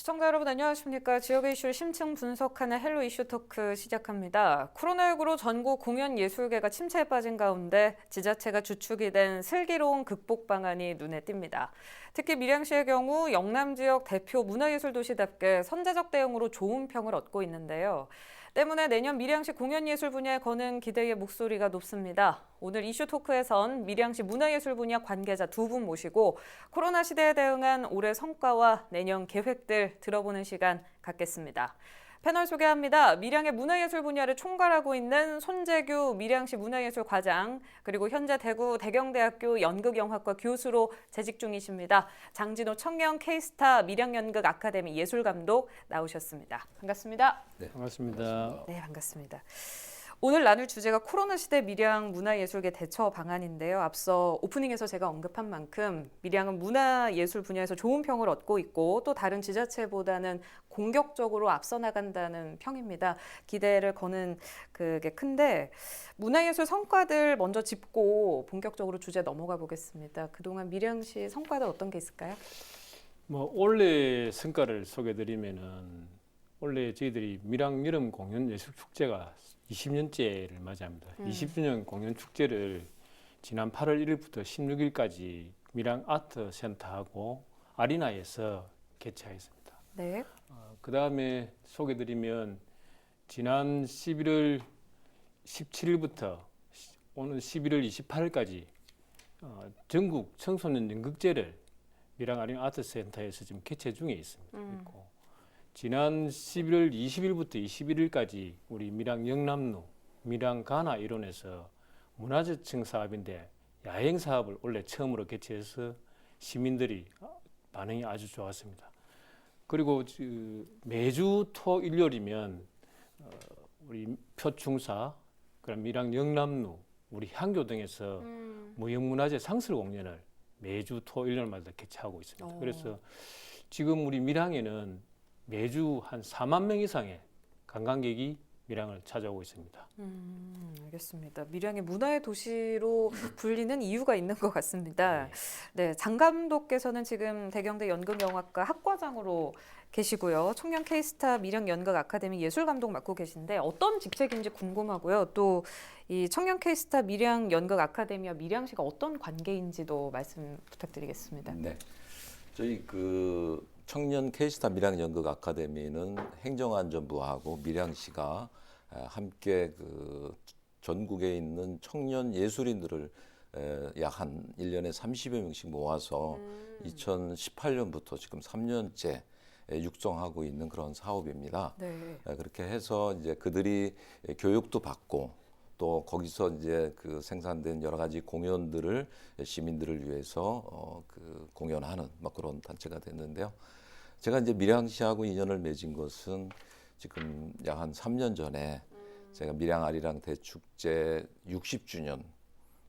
시청자 여러분 안녕하십니까. 지역의 이슈를 심층 분석하는 헬로 이슈 토크 시작합니다. 코로나19로 전국 공연 예술계가 침체에 빠진 가운데 지자체가 주축이 된 슬기로운 극복 방안이 눈에 띕니다. 특히 밀양시의 경우 영남 지역 대표 문화예술 도시답게 선제적 대응으로 좋은 평을 얻고 있는데요. 때문에 내년 밀양시 공연예술 분야에 거는 기대의 목소리가 높습니다. 오늘 이슈 토크에선 밀양시 문화예술 분야 관계자 두 분 모시고 코로나 시대에 대응한 올해 성과와 내년 계획들 들어보는 시간 갖겠습니다. 패널 소개합니다. 밀양의 문화예술 분야를 총괄하고 있는 손재규 밀양시 문화예술 과장 그리고 현재 대구 대경대학교 연극영화과 교수로 재직 중이십니다. 장진호 청년 K스타 밀양연극 아카데미 예술감독 나오셨습니다. 반갑습니다. 반갑습니다. 네, 반갑습니다. 오늘 나눌 주제가 코로나 시대 밀양 문화예술계 대처 방안인데요. 앞서 오프닝에서 제가 언급한 만큼 밀양은 문화예술 분야에서 좋은 평을 얻고 있고 또 다른 지자체보다는 공격적으로 앞서 나간다는 평입니다. 기대를 거는 그게 큰데 문화예술 성과들 먼저 짚고 본격적으로 주제 넘어가 보겠습니다. 그동안 밀양시 성과들 어떤 게 있을까요? 뭐 올해 성과를 소개드리면은 올해 저희들이 밀양 여름 공연 예술 축제가 20년째를 맞이합니다. 음. 20주년 공연 축제를 지난 8월 1일부터 16일까지 밀양 아트 센터하고 아리나에서 개최하였습니다. 네. 어, 그 다음에 소개드리면 지난 11월 17일부터 오늘 11월 28일까지 어, 전국 청소년 연극제를 밀양 아리나 아트 센터에서 지금 개최 중에 있습니다. 음. 있고 지난 11월 20일부터 21일까지 우리 밀양 영남로, 밀양 가나 일원에서 문화재청 사업인데 야행 사업을 올해 처음으로 개최해서 시민들이 반응이 아주 좋았습니다. 그리고 그 매주 토 일요일이면 어, 우리 표충사, 그럼 밀양 영남로, 우리 향교 등에서 음. 무형문화재 상설 공연을 매주 토 일요일마다 개최하고 있습니다. 오. 그래서 지금 우리 밀양에는 매주 한 4만 명 이상의 관광객이 밀양을 찾아오고 있습니다. 음, 알겠습니다. 밀양의 문화의 도시로 불리는 이유가 있는 것 같습니다. 네, 장 감독께서는 지금 대경대 연극영화과 학과장으로 계시고요. 청년 K스타 밀양 연극 아카데미 예술 감독 맡고 계신데 어떤 직책인지 궁금하고요. 또 이 청년 K스타 밀양 연극 아카데미와 밀양시가 어떤 관계인지도 말씀 부탁드리겠습니다. 네. 저희 그 청년 K스타 밀양 연극 아카데미는 행정안전부하고 밀양시가 에, 함께 그 전국에 있는 청년 예술인들을 약한 일년에 30여 명씩 모아서 음. 2018년부터 지금 3년째 육성하고 있는 그런 사업입니다. 네. 에, 그렇게 해서 이제 그들이 교육도 받고 또 거기서 이제 그 생산된 여러 가지 공연들을 시민들을 위해서 어, 그 공연하는 막 그런 단체가 됐는데요. 제가 이제 밀양시하고 인연을 맺은 것은 지금 약 한 3년 전에 제가 밀양 아리랑 대축제 60주년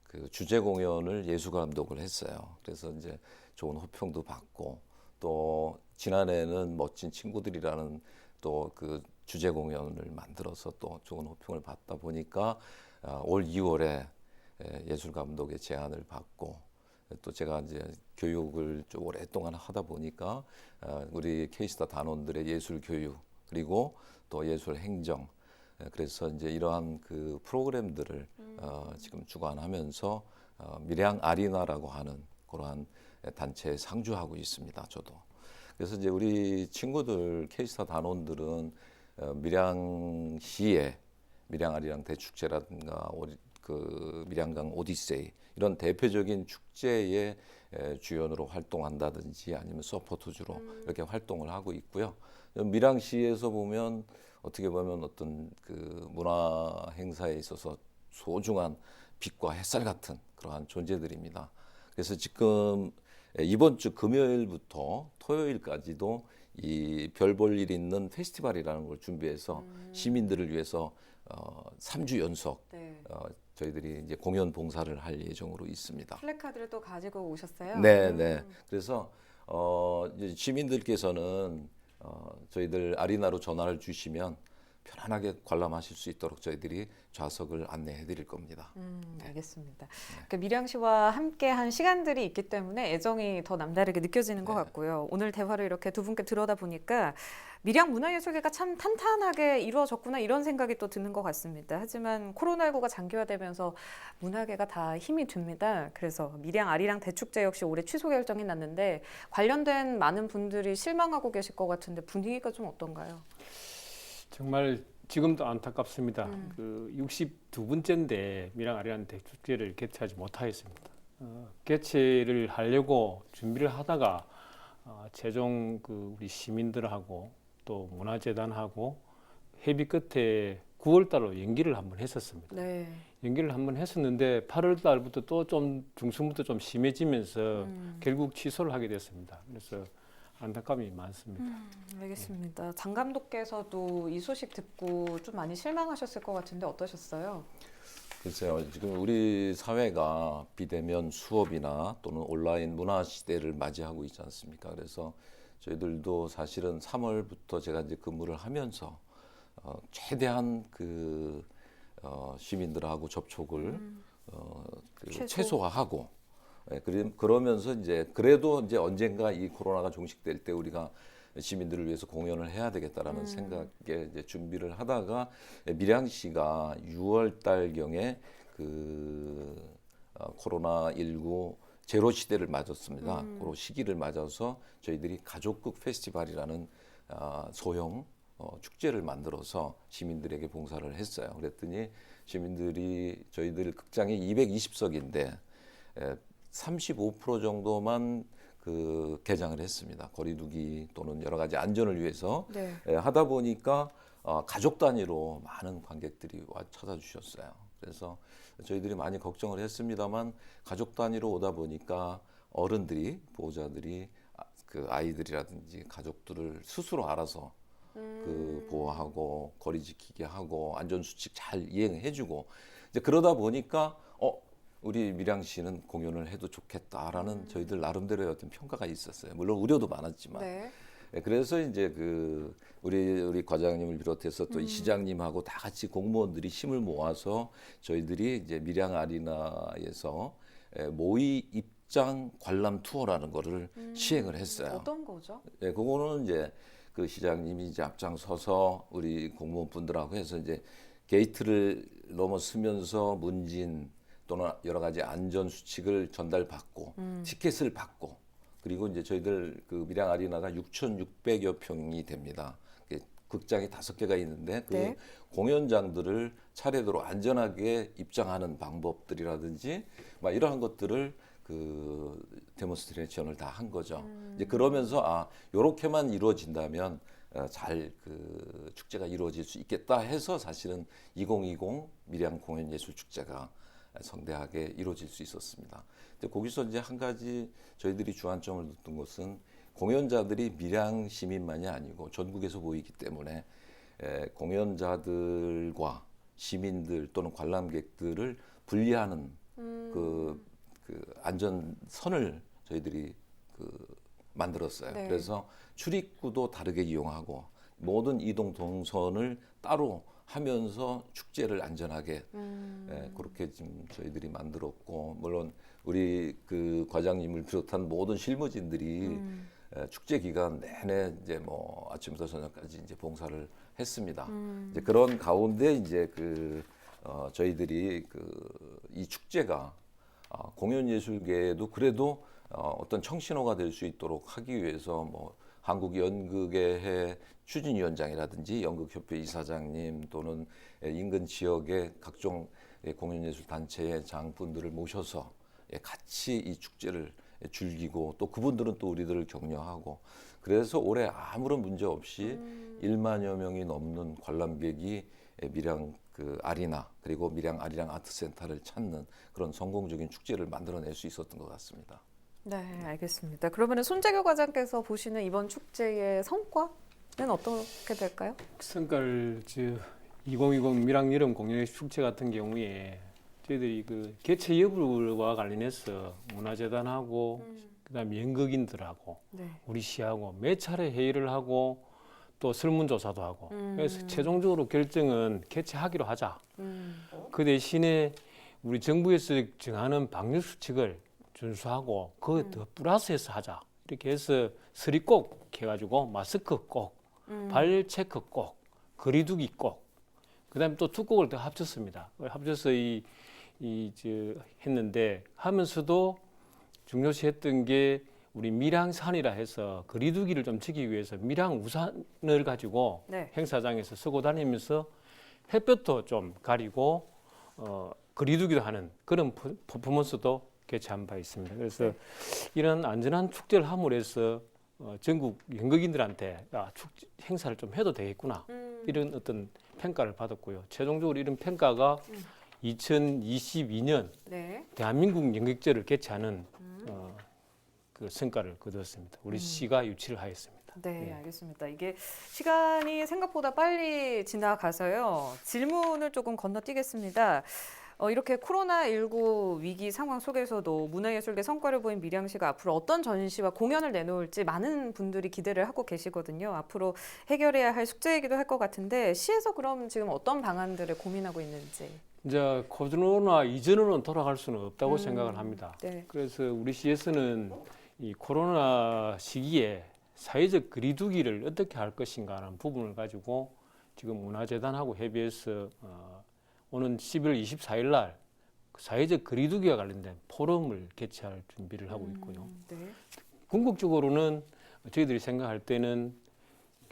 그 주제 공연을 예술 감독을 했어요. 그래서 이제 좋은 호평도 받고 또 지난해에는 멋진 친구들이라는 또 그 주제 공연을 만들어서 또 좋은 호평을 받다 보니까 아, 올 2월에 예술 감독의 제안을 받고 또 제가 이제 교육을 좀 오랫동안 하다 보니까 아, 우리 케이스타 단원들의 예술 교육 그리고 또 예술 행정 에, 그래서 이제 이러한 그 프로그램들을 어, 지금 주관하면서 어, 밀양 아리나라고 하는 그러한 단체에 상주하고 있습니다. 저도. 그래서 이제 우리 친구들 케이스타 단원들은 어, 밀양시에 밀양 아리랑 대축제라든가 그 밀양강 오디세이 이런 대표적인 축제의 에, 주연으로 활동한다든지 아니면 서포트주로 이렇게 활동을 하고 있고요. 밀양시에서 보면 어떻게 보면 어떤 그 문화 행사에 있어서 소중한 빛과 햇살 같은 그러한 존재들입니다. 그래서 지금 이번 주 금요일부터 토요일까지도 이 별 볼 일 있는 페스티벌이라는 걸 준비해서 시민들을 위해서 어, 3주 연속 네. 어, 저희들이 이제 공연 봉사를 할 예정으로 있습니다. 플래카드를 또 가지고 오셨어요? 네, 음. 네. 그래서 어, 시민들께서는 어, 저희들 아리나로 전화를 주시면 편안하게 관람하실 수 있도록 저희들이 좌석을 안내해 드릴 겁니다. 음, 알겠습니다. 그 밀양시와 함께 한 시간들이 있기 때문에 애정이 더 남다르게 느껴지는 것 네. 같고요. 오늘 대화를 이렇게 두 분께 들어다 보니까 밀양 문화예술계가 참 탄탄하게 이루어졌구나 이런 생각이 또 드는 것 같습니다. 하지만 코로나19가 장기화되면서 문화계가 다 힘이 듭니다. 그래서 밀양 아리랑 대축제 역시 올해 취소 결정이 났는데 관련된 많은 분들이 실망하고 계실 것 같은데 분위기가 좀 어떤가요? 정말 지금도 안타깝습니다. 음. 그 62번째인데 미랑 아리안 대축제를 개최하지 못하였습니다. 어, 개최를 하려고 준비를 하다가 어, 최종 그 우리 시민들하고 또 문화재단하고 협의 끝에 9월 달로 연기를 한번 했었습니다. 네. 연기를 한번 했었는데 8월 달부터 또 좀 중순부터 좀 심해지면서 음. 결국 취소를 하게 됐습니다. 그래서 안타까움이 많습니다. 음, 알겠습니다. 장 감독께서도 이 소식 듣고 좀 많이 실망하셨을 것 같은데 어떠셨어요? 글쎄요, 지금 우리 사회가 비대면 수업이나 또는 온라인 문화 시대를 맞이하고 있지 않습니까? 그래서 저희들도 사실은 3월부터 제가 이제 근무를 하면서 어, 최대한 그 어, 시민들하고 접촉을 어, 그 최소. 최소화하고 예, 그리- 그러면서 이제 그래도 이제 언젠가 이 코로나가 종식될 때 우리가 시민들을 위해서 공연을 해야 되겠다라는 생각에 이제 준비를 하다가 예, 밀양시가 6월 달경에 그 어, 코로나 19 제로 시대를 맞았습니다. 그 시기를 맞아서 저희들이 가족극 페스티벌이라는 아, 소형 어, 축제를 만들어서 시민들에게 봉사를 했어요. 그랬더니 시민들이 저희들 극장이 220석인데 35% 정도만 그 개장을 했습니다. 거리두기 또는 여러 가지 안전을 위해서 네. 예, 하다 보니까 어, 가족 단위로 많은 관객들이 와 찾아주셨어요. 그래서 저희들이 많이 걱정을 했습니다만 가족 단위로 오다 보니까 어른들이 보호자들이 아, 그 아이들이라든지 가족들을 스스로 알아서 그 보호하고 거리 지키게 하고 안전 수칙 잘 이행해주고 이제 그러다 보니까 어 우리 밀양시는 공연을 해도 좋겠다라는 저희들 나름대로의 어떤 평가가 있었어요. 물론 우려도 많았지만 네. 네, 그래서 이제 그 우리 우리 과장님을 비롯해서 또이 시장님하고 다 같이 공무원들이 힘을 모아서 저희들이 이제 밀양 아리나에서 에, 모의 입장 관람 투어라는 거를 시행을 했어요. 어떤 거죠? 예, 그거는 이제 그 시장님이 이제 앞장서서 우리 공무원분들하고 해서 이제 게이트를 넘어서면서 문진 또는 여러 가지 안전 수칙을 전달받고 티켓을 받고 그리고 이제 저희들 그 밀양 아리나가 6,600여 평이 됩니다. 그 극장이 다섯 개가 있는데 그 네. 공연장들을 차례대로 안전하게 입장하는 방법들이라든지 막 이러한 것들을 그 데모스트레이션을 다 한 거죠. 이제 그러면서 아 요렇게만 이루어진다면 어, 잘그 축제가 이루어질 수 있겠다 해서 사실은 2020 밀양 공연 예술 축제가 성대하게 이루어질 수 있었습니다. 근데 거기서 이제 한 가지 저희들이 주안점을 뒀던 것은 공연자들이 밀양 시민만이 아니고 전국에서 모이기 때문에 에, 공연자들과 시민들 또는 관람객들을 분리하는 그, 그 안전선을 저희들이 그 만들었어요. 네. 그래서 출입구도 다르게 이용하고 모든 이동 동선을 따로 하면서 축제를 안전하게 음. 예, 그렇게 지금 저희들이 만들었고 물론 우리 그 과장님을 비롯한 모든 실무진들이 음. 예, 축제 기간 내내 이제 뭐 아침부터 저녁까지 이제 봉사를 했습니다. 음. 이제 그런 가운데 이제 그 어, 저희들이 그 이 축제가 어, 공연 예술계에도 그래도 어, 어떤 청신호가 될 수 있도록 하기 위해서 뭐 한국 연극의 추진위원장이라든지 연극협회 이사장님 또는 예, 인근 지역의 각종 예, 공연예술 단체의 장분들을 모셔서 예, 같이 이 축제를 예, 즐기고 또 그분들은 또 우리들을 격려하고 그래서 올해 아무런 문제 없이 1만여 명이 넘는 관람객이 예, 밀양 그 아리나 그리고 밀양 아리랑 아트센터를 찾는 그런 성공적인 축제를 만들어낼 수 있었던 것 같습니다. 네, 알겠습니다. 그러면 손재규 과장께서 보시는 이번 축제의 성과는 어떻게 될까요? 성깔 저2020 밀양 여름 공연 축제 같은 경우에 저희들이 그 개최 여부와 관련해서 문화재단하고 그다음 에 연극인들하고 네. 우리 시하고 몇 차례 회의를 하고 또 설문조사도 하고 음. 그래서 최종적으로 결정은 개최하기로 하자. 음. 그 대신에 우리 정부에서 정하는 방역 수칙을 준수하고 그거 더 플러스해서 하자. 이렇게 해서 서리 꼭 해가지고 마스크 꼭, 음. 발 체크 꼭, 거리두기 꼭. 그다음에 또두 곡을 더 합쳤습니다. 합쳐서 이, 이, 저, 했는데 하면서도 중요시했던 게 우리 밀양산이라 해서 거리두기를 좀 지키기 위해서 밀양 우산을 가지고 네. 행사장에서 쓰고 다니면서 햇볕도 좀 가리고 어, 거리두기도 하는 그런 퍼- 퍼포먼스도 개최한 바 있습니다. 그래서 네. 이런 안전한 축제를 함으로 해서 어, 전국 연극인들한테 아, 축 행사를 좀 해도 되겠구나 음. 이런 어떤 평가를 받았고요. 최종적으로 이런 평가가 음. 2022년 네. 대한민국 연극제를 개최하는 음. 어, 그 성과를 거두었습니다. 우리 음. 시가 유치를 하였습니다. 네, 예. 알겠습니다. 이게 시간이 생각보다 빨리 지나가서요. 질문을 조금 건너뛰겠습니다. 어, 이렇게 코로나19 위기 상황 속에서도 문화예술계 성과를 보인 밀양시가 앞으로 어떤 전시와 공연을 내놓을지 많은 분들이 기대를 하고 계시거든요. 앞으로 해결해야 할 숙제이기도 할 것 같은데 시에서 그럼 지금 어떤 방안들을 고민하고 있는지. 이제 코로나 이전으로는 돌아갈 수는 없다고 음. 생각을 합니다. 네. 그래서 우리 시에서는 이 코로나 시기에 사회적 거리두기를 어떻게 할 것인가 라는 부분을 가지고 지금 문화재단하고 협의해서 어, 오는 11월 24일 날 사회적 거리두기와 관련된 포럼을 개최할 준비를 하고 있고요. 음, 네. 궁극적으로는 저희들이 생각할 때는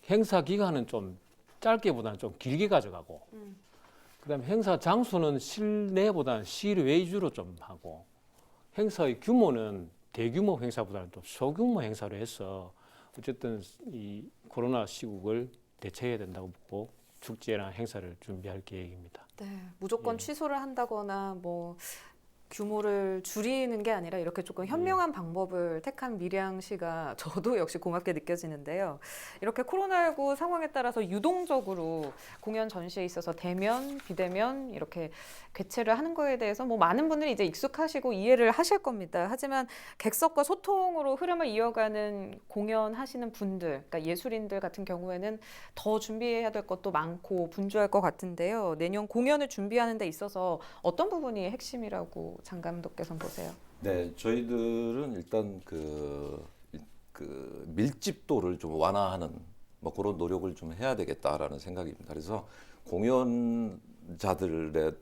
행사 기간은 좀 짧게보다는 좀 길게 가져가고 음. 그다음에 행사 장소는 실내보다는 실외 위주로 좀 하고 행사의 규모는 대규모 행사보다는 좀 소규모 행사로 해서 어쨌든 이 코로나 시국을 대처해야 된다고 보고 축제나 행사를 준비할 계획입니다. 네, 무조건 예. 취소를 한다거나 뭐 규모를 줄이는 게 아니라 이렇게 조금 현명한 방법을 택한 밀양시가 저도 역시 고맙게 느껴지는데요. 이렇게 코로나19 상황에 따라서 유동적으로 공연 전시에 있어서 대면, 비대면 이렇게 개최를 하는 거에 대해서 뭐 많은 분들이 이제 익숙하시고 이해를 하실 겁니다. 하지만 객석과 소통으로 흐름을 이어가는 공연하시는 분들, 그러니까 예술인들 같은 경우에는 더 준비해야 될 것도 많고 분주할 것 같은데요. 내년 공연을 준비하는 데 있어서 어떤 부분이 핵심이라고 장 감독께서는 보세요? 네, 저희들은 일단 그, 그 밀집도를 좀 완화하는 뭐 그런 노력을 좀 해야 되겠다라는 생각입니다. 그래서 공연자들에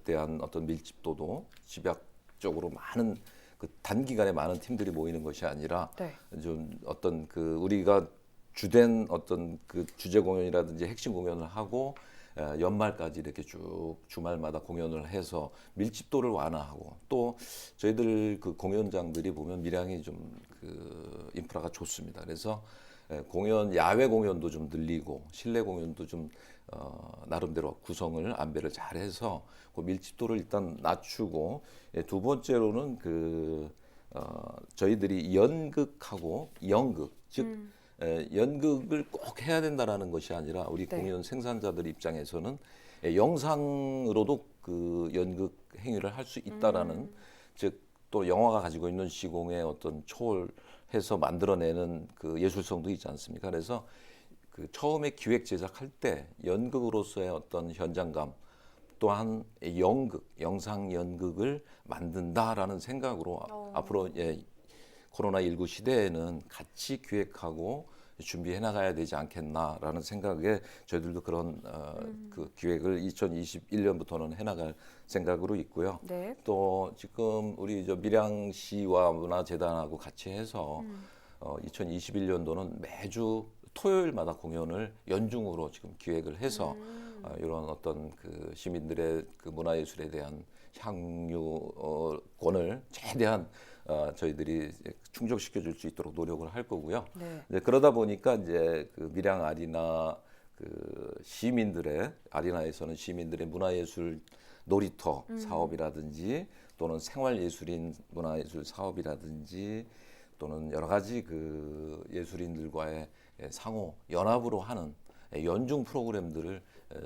대한 어떤 밀집도도 집약적으로 많은 그 단기간에 많은 팀들이 모이는 것이 아니라 네. 좀 어떤 그 우리가 주된 어떤 그 주제 공연이라든지 핵심 공연을 하고 에, 연말까지 이렇게 쭉 주말마다 공연을 해서 밀집도를 완화하고 또 저희들 그 공연장들이 보면 밀양이 좀 그 인프라가 좋습니다. 그래서 에, 공연 야외 공연도 좀 늘리고 실내 공연도 좀 어, 나름대로 구성을 안배를 잘해서 그 밀집도를 일단 낮추고 예, 두 번째로는 그 어, 저희들이 연극하고 연극 즉 음. 에, 연극을 꼭 해야 된다라는 것이 아니라 우리 네. 공연 생산자들 입장에서는 에, 영상으로도 그 연극 행위를 할 수 있다라는 음. 즉또 영화가 가지고 있는 시공의 어떤 초월해서 만들어내는 그 예술성도 있지 않습니까? 그래서 그 처음에 기획 제작할 때 연극으로서의 어떤 현장감 또한 연극, 영상 연극을 만든다라는 생각으로 어. 앞으로 예, 코로나 19 시대에는 같이 기획하고 준비해 나가야 되지 않겠나라는 생각에 저희들도 그런 어, 그 기획을 2021년부터는 해 나갈 생각으로 있고요. 네. 또 지금 우리 저 밀양시와 문화재단하고 같이 해서 음. 어, 2021년도는 매주 토요일마다 공연을 연중으로 지금 기획을 해서 음. 어, 이런 어떤 그 시민들의 그 문화예술에 대한 향유권을 최대한 어, 저희들이 충족시켜 줄 수 있도록 노력을 할 거고요. 네. 이제 그러다 보니까 이제 그 밀양 아리나 그 시민들의 아리나에서는 시민들의 문화예술 놀이터 사업이라든지 또는 생활예술인 문화예술 사업이라든지 또는 여러 가지 그 예술인들과의 예, 상호 연합으로 하는 예, 연중 프로그램들을 에,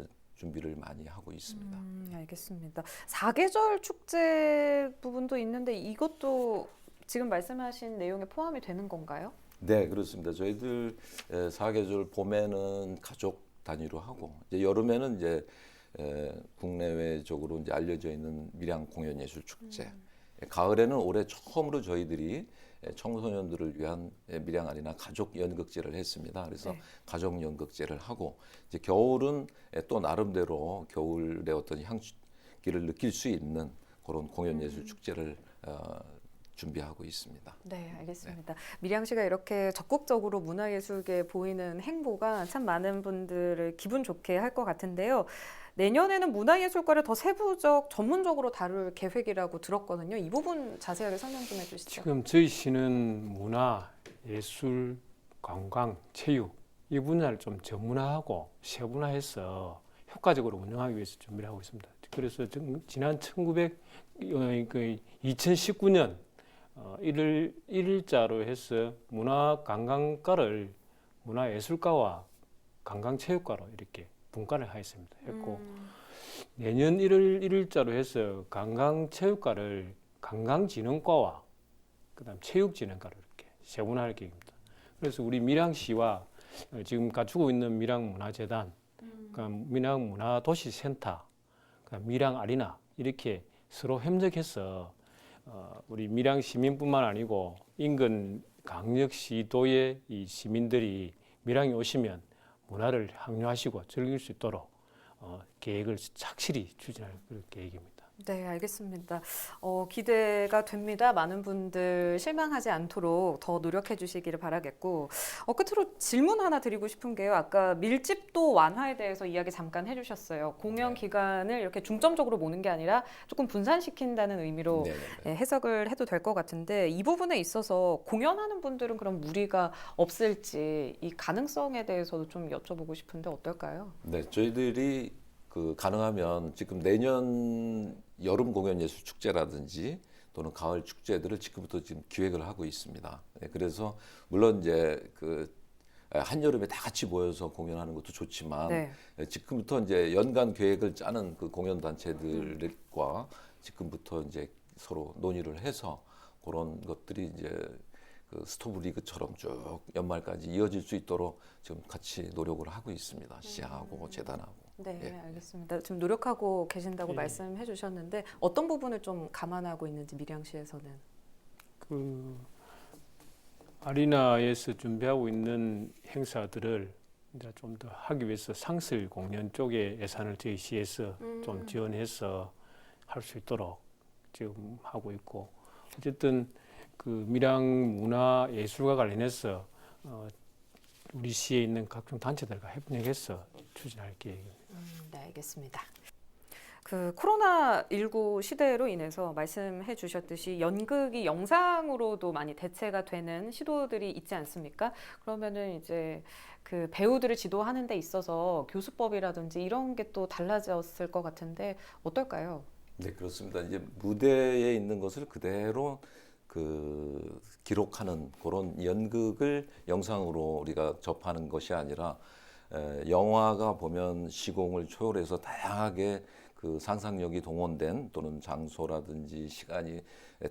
준비를 많이 하고 있습니다. 음, 알겠습니다. 사계절 축제 부분도 있는데 이것도 지금 말씀하신 내용에 포함이 되는 건가요? 네, 그렇습니다. 저희들 에, 사계절 봄에는 가족 단위로 하고 이제 여름에는 이제 에, 국내외적으로 이제 알려져 있는 밀양 공연예술 축제. 에, 가을에는 올해 처음으로 저희들이 에, 청소년들을 위한 에, 밀양 아리나 가족 연극제를 했습니다. 그래서 네. 가족 연극제를 하고 이제 겨울은 에, 또 나름대로 겨울의 어떤 향기를 느낄 수 있는 그런 공연 예술 축제를 어, 준비하고 있습니다. 네, 알겠습니다. 밀양 씨가 이렇게 적극적으로 문화예술계에 보이는 행보가 참 많은 분들을 기분 좋게 할 것 같은데요. 내년에는 문화예술과를 더 세부적, 전문적으로 다룰 계획이라고 들었거든요. 이 부분 자세하게 설명 좀 해주시죠. 지금 저희 시는 문화, 예술, 관광, 체육 이 분야를 좀 전문화하고 세분화해서 효과적으로 운영하기 위해서 준비를 하고 있습니다. 그래서 좀 지난 1900, 어, 그 2019년 어, 1일, 1일자로 해서 문화관광과를 문화예술과와 관광체육과로 이렇게 분과를 하였습니다. 했고 음, 내년 1월 1일자로 해서 관광체육과를 관광진흥과와 그다음 체육진흥과로 이렇게 세분화할 계획입니다. 그래서 우리 밀양시와 어, 지금 갖추고 있는 밀양문화재단, 그다음 밀양문화도시센터, 그다음 밀양 아리나 이렇게 서로 협력해서 어, 우리 밀양 시민뿐만 아니고 인근 강력시도의 이 시민들이 밀양에 오시면 문화를 향유하시고 즐길 수 있도록 어, 계획을 착실히 추진할 그런 계획입니다. 네, 알겠습니다. 어, 기대가 됩니다. 많은 분들 실망하지 않도록 더 노력해 주시기를 바라겠고, 어, 끝으로 질문 하나 드리고 싶은 게요. 아까 밀집도 완화에 대해서 이야기 잠깐 해주셨어요. 공연 네. 기간을 이렇게 중점적으로 모는 게 아니라 조금 분산시킨다는 의미로 네, 네, 네. 예, 해석을 해도 될 것 같은데 이 부분에 있어서 공연하는 분들은 그럼 무리가 없을지 이 가능성에 대해서도 좀 여쭤보고 싶은데 어떨까요? 네, 저희들이 그 가능하면 지금 내년 여름 공연 예술 축제라든지 또는 가을 축제들을 지금부터 지금 기획을 하고 있습니다. 네, 그래서 물론 이제 그 한여름에 다 같이 모여서 공연하는 것도 좋지만 네. 예, 지금부터 이제 연간 계획을 짜는 그 공연 단체들과 지금부터 이제 서로 논의를 해서 그런 것들이 이제 그 스토브 리그처럼 쭉 연말까지 이어질 수 있도록 지금 같이 노력을 하고 있습니다. 시하고 재단하고. 네, 예. 알겠습니다. 지금 노력하고 계신다고 예. 말씀해 주셨는데 어떤 부분을 좀 감안하고 있는지 밀양시에서는 그 아리나에서 준비하고 있는 행사들을 이제 좀 더 하기 위해서 상설 공연 쪽에 예산을 저희 시에서 좀 음. 지원해서 할 수 있도록 지금 하고 있고 어쨌든 그 밀양 문화 예술과 관련해서 어, 우리 시에 있는 각종 단체들과 협력해서 추진할 계획입니다. 음, 네, 알겠습니다. 그 코로나 19 시대로 인해서 말씀해 주셨듯이 연극이 영상으로도 많이 대체가 되는 시도들이 있지 않습니까? 그러면은 이제 그 배우들을 지도하는 데 있어서 교수법이라든지 이런 게 또 달라졌을 것 같은데 어떨까요? 네, 그렇습니다. 이제 무대에 있는 것을 그대로 그 기록하는 그런 연극을 영상으로 우리가 접하는 것이 아니라 에, 영화가 보면 시공을 초월해서 다양하게 그 상상력이 동원된 또는 장소라든지 시간이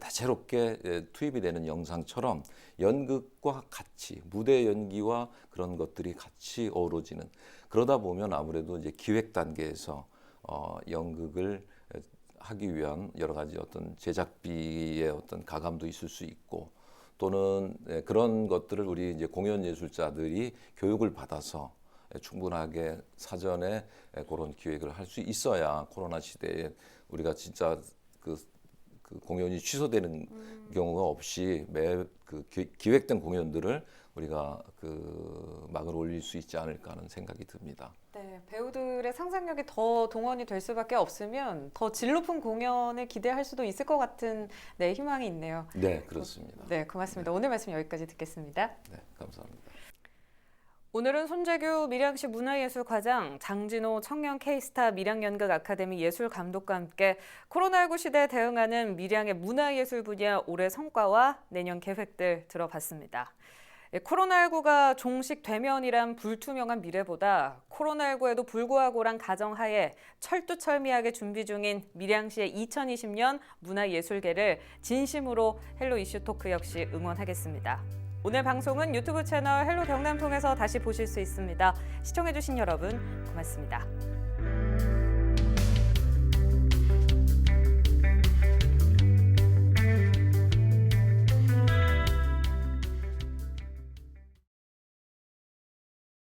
다채롭게 에, 투입이 되는 영상처럼 연극과 같이 무대 연기와 그런 것들이 같이 어우러지는 그러다 보면 아무래도 이제 기획 단계에서 어, 연극을 에, 하기 위한 여러 가지 어떤 제작비의 어떤 가감도 있을 수 있고 또는 예, 그런 것들을 우리 이제 공연 예술자들이 교육을 받아서 예, 충분하게 사전에 예, 그런 기획을 할 수 있어야 코로나 시대에 우리가 진짜 그, 그 공연이 취소되는 경우가 없이 매 그 기획된 공연들을 우리가 그 막을 올릴 수 있지 않을까 하는 생각이 듭니다. 네, 배우들의 상상력이 더 동원이 될 수밖에 없으면 더 질 높은 공연을 기대할 수도 있을 것 같은 네, 희망이 있네요. 네, 그렇습니다. 네, 고맙습니다. 오늘 말씀 여기까지 듣겠습니다. 네, 감사합니다. 오늘은 손재규 밀양시 문화예술과장, 장진호 청년 K스타 밀양연극 아카데미 예술감독과 함께 코로나19 시대에 대응하는 밀양의 문화예술 분야 올해 성과와 내년 계획들 들어봤습니다. 예, 코로나19가 종식되면이란 불투명한 미래보다 코로나19에도 불구하고란 가정하에 철두철미하게 준비 중인 밀양시의 2020년 문화예술계를 진심으로 헬로 이슈 토크 역시 응원하겠습니다. 오늘 방송은 유튜브 채널 헬로 경남 통해서 다시 보실 수 있습니다. 시청해주신 여러분 고맙습니다.